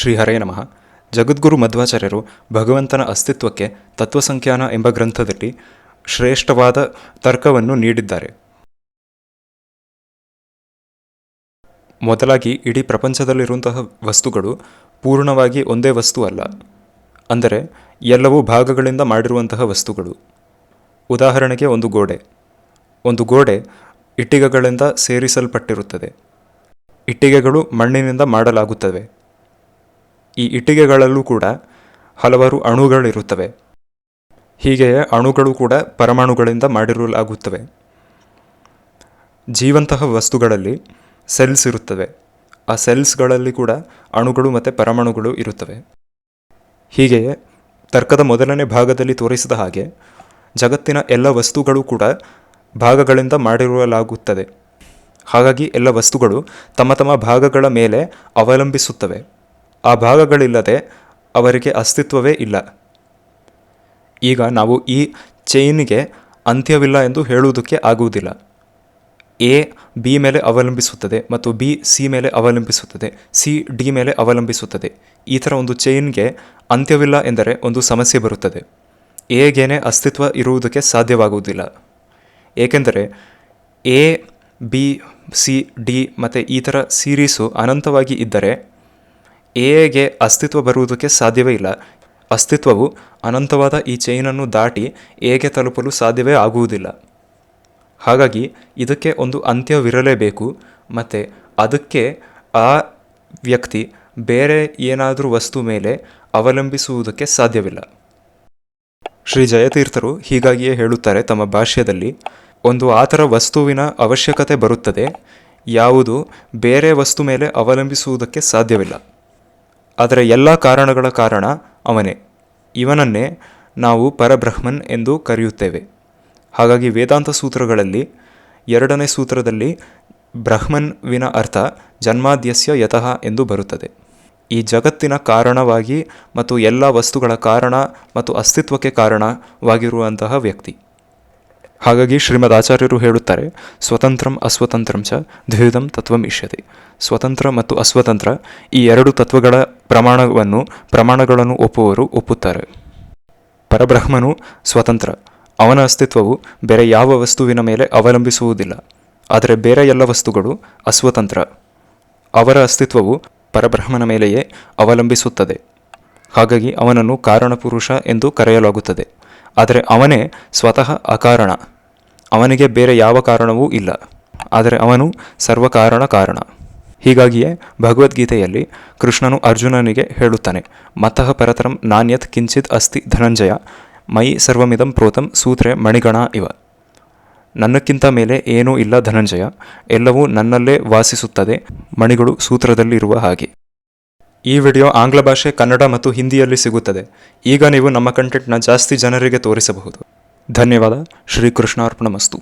ಶ್ರೀಹರೇ ನಮಃ. ಜಗದ್ಗುರು ಮಧ್ವಾಚಾರ್ಯರು ಭಗವಂತನ ಅಸ್ತಿತ್ವಕ್ಕೆ ತತ್ವಸಂಖ್ಯಾನ ಎಂಬ ಗ್ರಂಥದಲ್ಲಿ ಶ್ರೇಷ್ಠವಾದ ತರ್ಕವನ್ನು ನೀಡಿದ್ದಾರೆ. ಮೊದಲಾಗಿ ಇಡೀ ಪ್ರಪಂಚದಲ್ಲಿರುವಂತಹ ವಸ್ತುಗಳು ಪೂರ್ಣವಾಗಿ ಒಂದೇ ವಸ್ತು ಅಲ್ಲ. ಅಂದರೆ ಎಲ್ಲವೂ ಭಾಗಗಳಿಂದ ಮಾಡಿರುವಂತಹ ವಸ್ತುಗಳು. ಉದಾಹರಣೆಗೆ ಒಂದು ಗೋಡೆ. ಒಂದು ಗೋಡೆ ಇಟ್ಟಿಗೆಗಳಿಂದ ಸೇರಿಸಲ್ಪಟ್ಟಿರುತ್ತದೆ. ಇಟ್ಟಿಗೆಗಳು ಮಣ್ಣಿನಿಂದ ಮಾಡಲಾಗುತ್ತವೆ. ಈ ಇಟ್ಟಿಗೆಗಳಲ್ಲೂ ಕೂಡ ಹಲವಾರು ಅಣುಗಳಿರುತ್ತವೆ. ಹೀಗೆಯೇ ಅಣುಗಳು ಕೂಡ ಪರಮಾಣುಗಳಿಂದ ಮಾಡಿರಲಾಗುತ್ತವೆ. ಜೀವಂತಹ ವಸ್ತುಗಳಲ್ಲಿ ಸೆಲ್ಸ್ ಇರುತ್ತವೆ. ಆ ಸೆಲ್ಸ್ಗಳಲ್ಲಿ ಕೂಡ ಅಣುಗಳು ಮತ್ತು ಪರಮಾಣುಗಳು ಇರುತ್ತವೆ. ಹೀಗೆಯೇ ತರ್ಕದ ಮೊದಲನೇ ಭಾಗದಲ್ಲಿ ತೋರಿಸಿದ ಹಾಗೆ ಜಗತ್ತಿನ ಎಲ್ಲ ವಸ್ತುಗಳು ಕೂಡ ಭಾಗಗಳಿಂದ ಮಾಡಿರಲಾಗುತ್ತದೆ. ಹಾಗಾಗಿ ಎಲ್ಲ ವಸ್ತುಗಳು ತಮ್ಮ ತಮ್ಮ ಭಾಗಗಳ ಮೇಲೆ ಅವಲಂಬಿಸುತ್ತವೆ. ಆ ಭಾಗಗಳಿಲ್ಲದೆ ಅವರಿಗೆ ಅಸ್ತಿತ್ವವೇ ಇಲ್ಲ. ಈಗ ನಾವು ಈ ಚೈನ್ಗೆ ಅಂತ್ಯವಿಲ್ಲ ಎಂದು ಹೇಳುವುದಕ್ಕೆ ಆಗುವುದಿಲ್ಲ. ಎ, ಬಿ ಮೇಲೆ ಅವಲಂಬಿಸುತ್ತದೆ ಮತ್ತು ಬಿ, ಸಿ ಮೇಲೆ ಅವಲಂಬಿಸುತ್ತದೆ, ಸಿ, ಡಿ ಮೇಲೆ ಅವಲಂಬಿಸುತ್ತದೆ. ಈ ಥರ ಒಂದು ಚೈನ್ಗೆ ಅಂತ್ಯವಿಲ್ಲ ಎಂದರೆ ಒಂದು ಸಮಸ್ಯೆ ಬರುತ್ತದೆ. ಎಗೇನೆ ಅಸ್ತಿತ್ವ ಇರುವುದಕ್ಕೆ ಸಾಧ್ಯವಾಗುವುದಿಲ್ಲ. ಏಕೆಂದರೆ ಎ, ಬಿ, ಸಿ, ಡಿ ಮತ್ತು ಈ ಥರ ಸೀರೀಸು ಅನಂತವಾಗಿ ಇದ್ದರೆ ಎಗೆ ಅಸ್ತಿತ್ವ ಬರುವುದಕ್ಕೆ ಸಾಧ್ಯವೇ ಇಲ್ಲ. ಅಸ್ತಿತ್ವವು ಅನಂತವಾದ ಈ ಚೈನನ್ನು ದಾಟಿ ಎಗೆ ತಲುಪಲು ಸಾಧ್ಯವೇ ಆಗುವುದಿಲ್ಲ. ಹಾಗಾಗಿ ಇದಕ್ಕೆ ಒಂದು ಅಂತ್ಯವಿರಲೇಬೇಕು. ಮತ್ತು ಅದಕ್ಕೆ ಆ ವ್ಯಕ್ತಿ ಬೇರೆ ಏನಾದರೂ ವಸ್ತು ಮೇಲೆ ಅವಲಂಬಿಸುವುದಕ್ಕೆ ಸಾಧ್ಯವಿಲ್ಲ. ಶ್ರೀ ಜಯತೀರ್ಥರು ಹೀಗಾಗಿಯೇ ಹೇಳುತ್ತಾರೆ ತಮ್ಮ ಭಾಷ್ಯದಲ್ಲಿ, ಒಂದು ಆ ಥರ ವಸ್ತುವಿನ ಅವಶ್ಯಕತೆ ಬರುತ್ತದೆ. ಯಾವುದು ಬೇರೆ ವಸ್ತು ಮೇಲೆ ಅವಲಂಬಿಸುವುದಕ್ಕೆ ಸಾಧ್ಯವಿಲ್ಲ. ಆದರೆ ಎಲ್ಲ ಕಾರಣಗಳ ಕಾರಣ ಅವನೇ. ಇವನನ್ನೇ ನಾವು ಪರಬ್ರಹ್ಮನ್ ಎಂದು ಕರೆಯುತ್ತೇವೆ. ಹಾಗಾಗಿ ವೇದಾಂತ ಸೂತ್ರಗಳಲ್ಲಿ ಎರಡನೇ ಸೂತ್ರದಲ್ಲಿ ಬ್ರಹ್ಮನ್ ವಿನ ಅರ್ಥ ಜನ್ಮಾದ್ಯಸ್ಯ ಯತಃ ಎಂದು ಬರುತ್ತದೆ. ಈ ಜಗತ್ತಿನ ಕಾರಣವಾಗಿ ಮತ್ತು ಎಲ್ಲ ವಸ್ತುಗಳ ಕಾರಣ ಮತ್ತು ಅಸ್ತಿತ್ವಕ್ಕೆ ಕಾರಣವಾಗಿರುವಂತಹ ವ್ಯಕ್ತಿ. ಹಾಗಾಗಿ ಶ್ರೀಮದ್ ಆಚಾರ್ಯರು ಹೇಳುತ್ತಾರೆ, ಸ್ವತಂತ್ರಂ ಅಸ್ವತಂತ್ರಂ ಚ ದ್ವಿಧಂ ತತ್ವಂ ಇಷ್ಯತೆ. ಸ್ವತಂತ್ರ ಮತ್ತು ಅಸ್ವತಂತ್ರ ಈ ಎರಡು ತತ್ವಗಳ ಪ್ರಮಾಣವನ್ನು, ಪ್ರಮಾಣಗಳನ್ನು ಒಪ್ಪುವರು, ಒಪ್ಪುತ್ತಾರೆ. ಪರಬ್ರಹ್ಮನು ಸ್ವತಂತ್ರ. ಅವನ ಅಸ್ತಿತ್ವವು ಬೇರೆ ಯಾವ ವಸ್ತುವಿನ ಮೇಲೆ ಅವಲಂಬಿಸುವುದಿಲ್ಲ. ಆದರೆ ಬೇರೆ ಎಲ್ಲ ವಸ್ತುಗಳು ಅಸ್ವತಂತ್ರ. ಅವರ ಅಸ್ತಿತ್ವವು ಪರಬ್ರಹ್ಮನ ಮೇಲೆಯೇ ಅವಲಂಬಿಸುತ್ತದೆ. ಹಾಗಾಗಿ ಅವನನ್ನು ಕಾರಣಪುರುಷ ಎಂದು ಕರೆಯಲಾಗುತ್ತದೆ. ಆದರೆ ಅವನೇ ಸ್ವತಃ ಅಕಾರಣ. ಅವನಿಗೆ ಬೇರೆ ಯಾವ ಕಾರಣವೂ ಇಲ್ಲ. ಆದರೆ ಅವನು ಸರ್ವಕಾರಣ ಕಾರಣ. ಹೀಗಾಗಿಯೇ ಭಗವದ್ಗೀತೆಯಲ್ಲಿ ಕೃಷ್ಣನು ಅರ್ಜುನನಿಗೆ ಹೇಳುತ್ತಾನೆ ಮತಃ ಪರತರಂ ನಾಣ್ಯತ್ ಕಿಂಚಿತ್ ಅಸ್ತಿ ಧನಂಜಯ ಮೈ ಸರ್ವಮಿದಂ ಪ್ರೋತಂ ಸೂತ್ರೆ ಮಣಿಗಣ ಇವ. ನನ್ನಕ್ಕಿಂತ ಮೇಲೆ ಏನೂ ಇಲ್ಲ ಧನಂಜಯ, ಎಲ್ಲವೂ ನನ್ನಲ್ಲೇ ವಾಸಿಸುತ್ತದೆ ಮಣಿಗಳು ಸೂತ್ರದಲ್ಲಿರುವ ಹಾಗೆ. ಈ ವಿಡಿಯೋ ಆಂಗ್ಲ ಭಾಷೆ, ಕನ್ನಡ ಮತ್ತು ಹಿಂದಿಯಲ್ಲಿ ಸಿಗುತ್ತದೆ. ಈಗ ನೀವು ನಮ್ಮ ಕಂಟೆಂಟ್ನ ಜಾಸ್ತಿ ಜನರಿಗೆ ತೋರಿಸಬಹುದು. ಧನ್ಯವಾದ. ಶ್ರೀಕೃಷ್ಣಾರ್ಪಣ ಮಸ್ತು.